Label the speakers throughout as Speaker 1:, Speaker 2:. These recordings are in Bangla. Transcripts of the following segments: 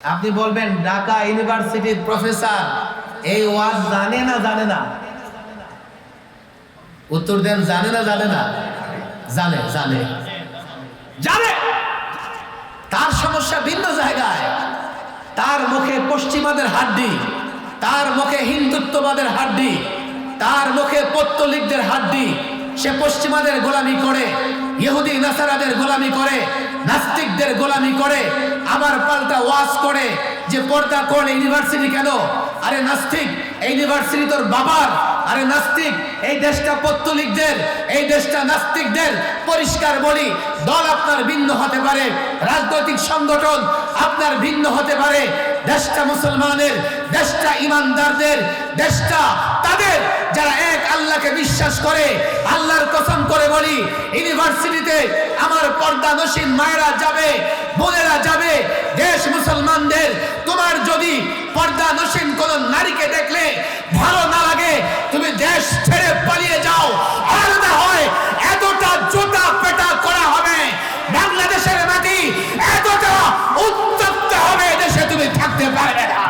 Speaker 1: আপনি বলবেন ঢাকা ইউনিভার্সিটির প্রফেসর এই ওয়াজ জানে না জানে না? উত্তর দেন জানে না জানে না? জানে জানে। জানে! তার সমস্যা ভিন্ন জায়গায়। তার মুখে পশ্চিমাদের হাড্ডি তার মুখে হিন্দুত্ববাদের হাড্ডি তার মুখে পত্তলিকদের হাড্ডি সে পশ্চিমাদের গোলামি করে ইহুদি নাসারাদের গোলামি করে নাস্তিকদের গোলামি করে, আবার পাল্টা ওয়াজ করে যে পর্দা করলে ইউনিভার্সিটি কেন? আরে নাস্তিক, এই ইউনিভার্সিটি তোর বাবার। আরে নাস্তিক, এই দেশটা পত্তলিকদের, এই দেশটা নাস্তিকদের। পরিষ্কার বলি, দল আপনার ভিন্ন হতে পারে, রাজনৈতিক সংগঠন আপনার ভিন্ন হতে পারে। দেশটা মুসলমানের, দেশটা ইমানদারদের, দেশটা তাদের আল্লাহকে বিশ্বাস করে, আল্লাহর কসম করে বলি, ইউনিভার্সিটিতে আমার পর্দা নসীন মায়েরা যাবে, বোনেরা যাবে, দেশ মুসলমানদের। তোমার যদি পর্দা নসীন কোন নারীকে দেখলে ভালো না লাগে, তুমি দেশ ছেড়ে পালিয়ে যাও আর না হয় এতটা জোতা পেটা করা হবে বাংলাদেশের মাটি এতটা উত্তপ্ত হবে দেশে তুমি থাকতে পারবে না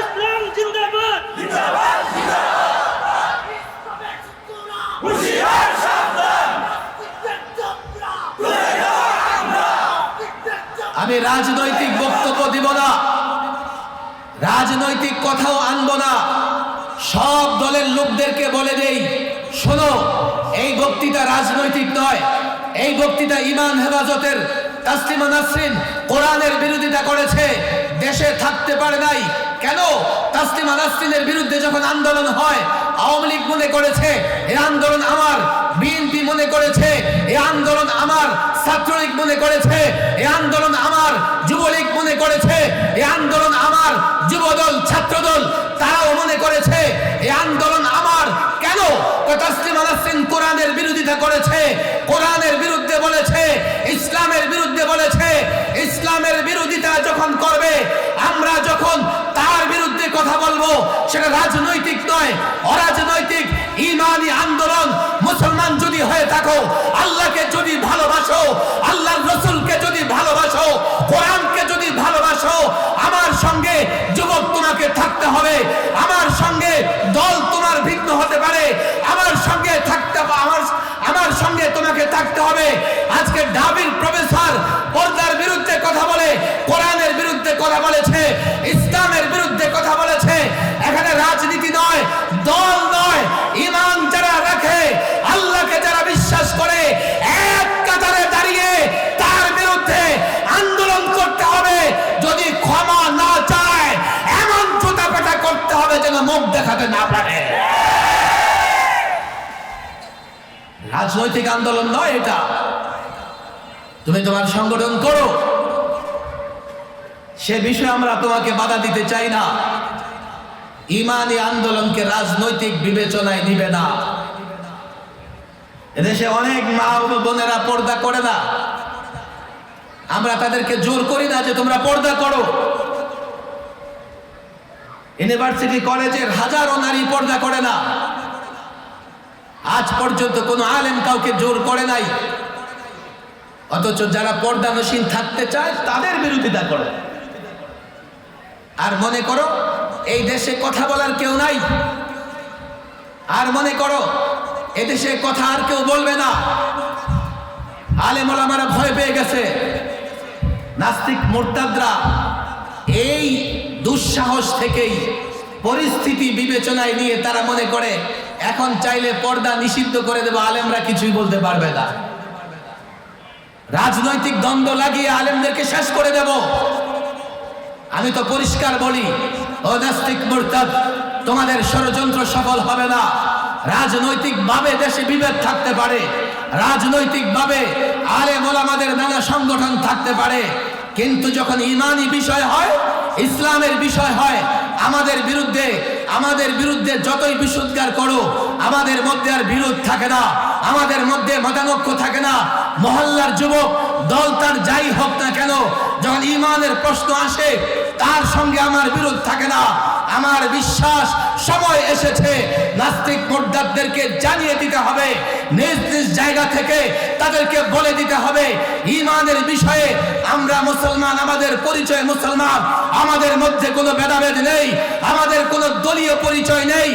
Speaker 2: ইসলাম জিন্দাবাদ
Speaker 1: আমি রাজনৈতিক বক্তব্য দিব না। রাজনৈতিক কথাও আনব না। সব দলের লোকদেরকে বলে দেই, শোনো, এই বক্তৃতা রাজনৈতিক নয়। এই বক্তৃতা ইমান হেফাজতের, তাসলিমা নাসরিন কোরআনের বিরোধিতা করেছে। দেশে থাকতে পারে নাই। কেন? তাসলিমা নাসরিনের বিরুদ্ধে যখন আন্দোলন হয় মনে করেছে এই আন্দোলন আমার, বিএনপি মনে করেছে এই আন্দোলন আমার, ছাত্রলীগ মনে করেছে এই আন্দোলন আমার, যুবলীগ মনে করেছে এই আন্দোলন আমার, যুবদল, ছাত্রদল, তারাও মনে করেছে এই আন্দোলন আমার। কেন? তাসলিম আলাসিন কোরআনের বিরোধিতা করেছে, কোরআনের বিরুদ্ধে বলেছে, ইসলামের বিরুদ্ধে বলেছে, ইসলামের বিরোধিতা যখন করবে, আমরা সেটা রাজনৈতিক নয়, অরাজনৈতিক। ইমানি আন্দোলন মুসলমান যদি হয়ে থাকো, আল্লাহকে যদি ভালোবাসো আল্লাহ রসুলকে যদি ভালোবাসো, কোরআনকে যদি ভালোবাসো, আমার সঙ্গে যুবক তোমাকে থাকতে হবে, আমার সঙ্গে দল তোমার ভিন্ন হতে পারে, আমার সঙ্গে থাকতে আমার আমার সঙ্গে তোমাকে থাকতে হবে। আজকে ডাবির প্রফেসর পর্দার বিরুদ্ধে কথা বলে, কোরআনের বিরুদ্ধে কথা বলেছে আন্দোলন নয় এটা। তুমি তোমার সংগঠন করো। সে বিষয়ে আমরা তোমাকে বাধা দিতে চাই না। ইমানি আন্দোলনকে রাজনৈতিক বিবেচনায় নিবে না। এদেশে অনেক মা বোনেরা পর্দা করে না। আমরা তাদেরকে জোর করি না যে তোমরা পর্দা করো। ইউনিভার্সিটি কলেজের হাজারো নারী পর্দা করে না। আজ পর্যন্ত কোনো আলেম কাউকে জোর করে নাই। অথচ যারা পর্দানসীন থাকতে চায়, তাদের বিরোধিতা করে। আর মনে করো, এই দেশে কথা বলার কেউ নাই। আর মনে করো এদেশে কথা আর কেউ বলবে না। আলেম ওলামারা ভয় পেয়ে গেছে। নাস্তিক মোরতাদরা এই দুঃসাহস থেকেই পরিস্থিতি বিবেচনায় নিয়ে তারা মনে করে এখন চাইলে পর্দা নিষিদ্ধ করে দেবো, আলেমরা কিছুই বলতে পারবে না। রাজনৈতিক দ্বন্দ্ব লাগিয়ে আলেমদেরকে শেষ করে দেব। আমি তো পরিষ্কার বলি, ও নাস্তিক মোরতাদ, তোমাদের ষড়যন্ত্র সফল হবে না। রাজনৈতিক ভাবে দেশে বিভেদ থাকতে পারে। রাজনৈতিক ভাবে আলে মোলামাদের নানা সংগঠন থাকতে পারে। কিন্তু যখন ইমানি বিষয় হয়, ইসলামের বিষয় হয়, আমাদের বিরুদ্ধে আমাদের বিরুদ্ধে যতই বিশুদ্ধার করো, আমাদের মধ্যে আর বিরোধ থাকে না, আমাদের মধ্যে মতানক্য থাকে না। মহল্লার যুবক, দল তার যাই হোক না কেন, যখন ইমানের প্রশ্ন আসে, তার সঙ্গে আমার বিরোধ থাকে না। আমার বিশ্বাস, সময় এসেছে, নাস্তিক মোর্দারদেরকে জানিয়ে দিতে হবে। নিজ নিজ জায়গা থেকে তাদেরকে বলে দিতে হবে ইমানের বিষয়ে আমরা মুসলমান, আমাদের পরিচয় মুসলমান, আমাদের মধ্যে কোনো ভেদাভেদ নেই, আমাদের কোনো দলীয় পরিচয় নেই,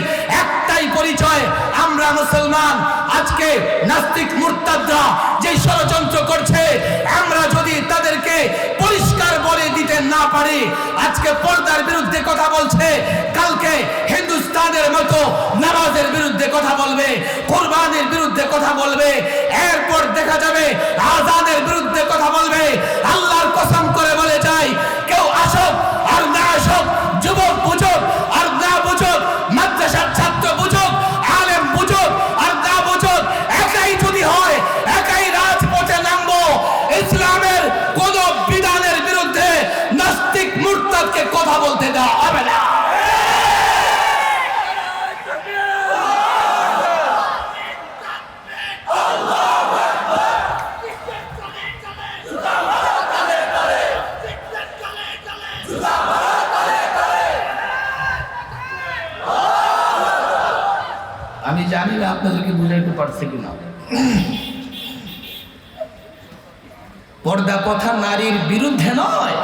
Speaker 1: একটাই পরিচয়, আমরা মুসলমান। আজকে নাস্তিক মুরতাদরা যে ষড়যন্ত্র করছে আমরা না পারি। আজকে পর্দার বিরুদ্ধে কথা বলছে। কালকে হিন্দুস্তানের মতো নামাজের বিরুদ্ধে কথা বলবে, কোরবানির বিরুদ্ধে কথা বলবে। এরপর দেখা যাবে কথা বলতে দেওয়া হবে না। আমি জানি না আপনাদেরকে বুঝাইতে পারছি কিনা। পর্দা কথা নারীর বিরুদ্ধে নয়।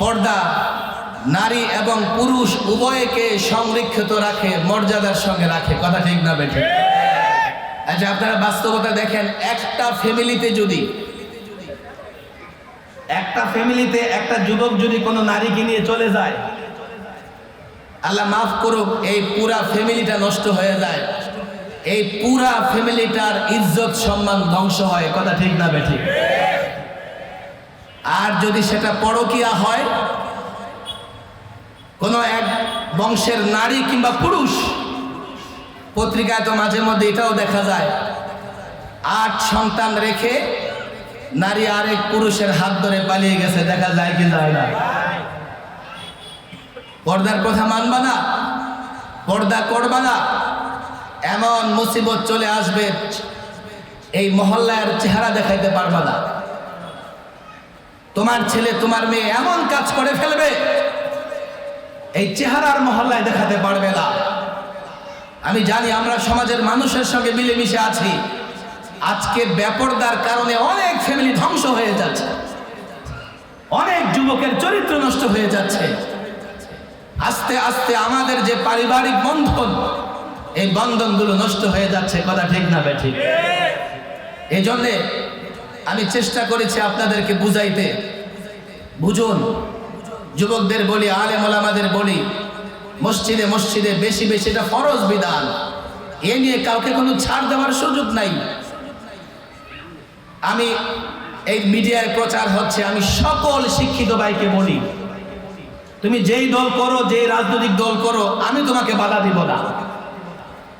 Speaker 1: পর্দা, নারী এবং পুরুষ উভয়কে সংরক্ষিত রাখে, মর্যাদার সঙ্গে রাখে। কথা ঠিক না, বেঠে? আচ্ছা আপনারা বাস্তবতা দেখেন, একটা ফ্যামিলিতে যদি, একটা ফ্যামিলিতে একটা যুবক যদি কোনো নারীকে নিয়ে চলে যায়, আল্লাহ মাফ করুক, এই পুরা ফ্যামিলিটা নষ্ট হয়ে যায়। এই পুরা ফ্যামিলিটার ইজ্জত, সম্মান ধ্বংস হয়। কথা ঠিক না বেঠিক আর যদি সেটা পরকিয়া হয়, কোনো এক বংশের নারী কিংবা পুরুষ, পত্রিকায় তো মাঝে মধ্যে এটাও দেখা যায়, আট সন্তান রেখে নারী আরেক পুরুষের হাত ধরে পালিয়ে গেছে, দেখা যায় কি যায় না। পর্দার কথা মানবা না, পর্দা করবা না, এমন মুসিবত চলে আসবে, এই মহল্লার চেহারা দেখাইতে পারবা না। তোমার ছেলে, তোমার মেয়ে এমন কাজ করে ফেলবে, এই চেহারার মহল্লায় দেখাতে পারবে না। আমি জানি আমরা সমাজের মানুষের সঙ্গে মিলেমিশে আছি। আজকে বেপরদার কারণে অনেক ফ্যামিলি ধ্বংস হয়ে যাচ্ছে। অনেক যুবকের চরিত্র নষ্ট হয়ে যাচ্ছে। আস্তে আস্তে আমাদের যে পারিবারিক বন্ধন, এই বন্ধনগুলো নষ্ট হয়ে যাচ্ছে, কথা ঠিক না ঠিক। এই জন্যে আমি চেষ্টা করেছি আপনাদেরকে বুঝাইতে। বুঝুন, যুবকদের বলি, আলেম ওলামাদের বলি, মসজিদে মসজিদে বেশি বেশি এটা ফরজ বিধান। এ নিয়ে কাউকে কোনো ছাড় দেওয়ার সুযোগ নাই। আমি এই মিডিয়ায় প্রচার হচ্ছে, আমি সকল শিক্ষিত ভাইকে বলি, তুমি যেই দল করো, যেই রাজনৈতিক দল করো, আমি তোমাকে বাধা দিব না।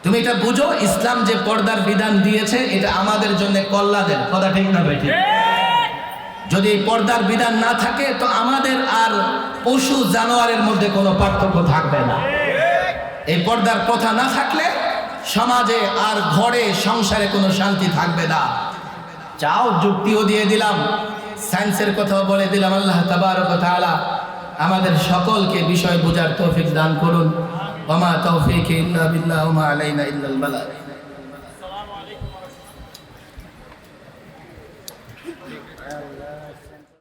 Speaker 1: তুমি এটা বুঝো, ইসলাম যে পর্দার বিধান দিয়েছে, এটা আমাদের জন্য কল্যাণের কথা ঠিক না ভাই যদি এই পর্দার বিধান না থাকে, তো আমাদের আর পশু জানোয়ারের মধ্যে কোনো পার্থক্য থাকবে না। এই পর্দার কথা না থাকলে সমাজে আর ঘরে, সংসারে কোনো শান্তি থাকবে না। চাও, যুক্তিও দিয়ে দিলাম, সায়েন্সের কথাও বলে দিলাম, আল্লাহ তাবারক তাআলা আমাদের সকলকে বিষয় বোঝার তৌফিক দান করুন। وما توفيقي إلا بالله وما علينا إلا البلاغ